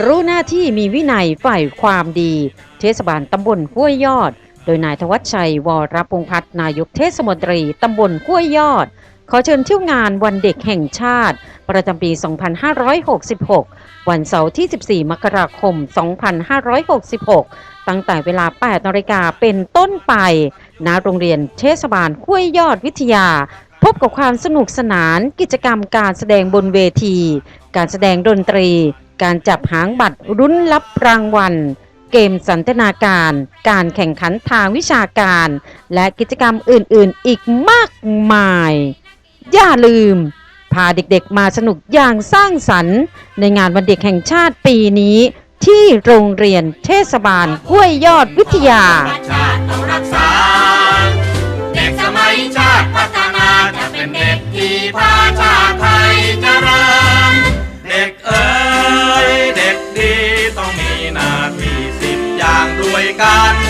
รู้หน้าที่มีวินัยฝ่ายความดี เทศบาลตำบลห้วยยอด โดยนายธวัชชัยวรพงพัฒน์นายกเทศมนตรีตำบลห้วยยอด ขอเชิญเที่ยวงานวันเด็กแห่งชาติ ประจำปี 2566 วันเสาร์ที่ 14 มกราคม 2566 ตั้งแต่เวลา 8นาฬิกาเป็นต้นไปณโรงเรียนเทศบาลห้วยยอดวิทยาพบกับความสนุกสนานกิจกรรมการแสดงบนเวที การแสดงดนตรี การจับหางบัตรรุ้นรับรางวัล เกมสันทนาการ การแข่งขันทางวิชาการ และกิจกรรมอื่นๆ อีกมากมาย อย่าลืม พาเด็กๆมาสนุกอย่างสร้างสรรค์ ในงานวันเด็กแห่งชาติปีนี้ ที่โรงเรียนเทศบาลห้วยยอดวิทยาชา วยกัน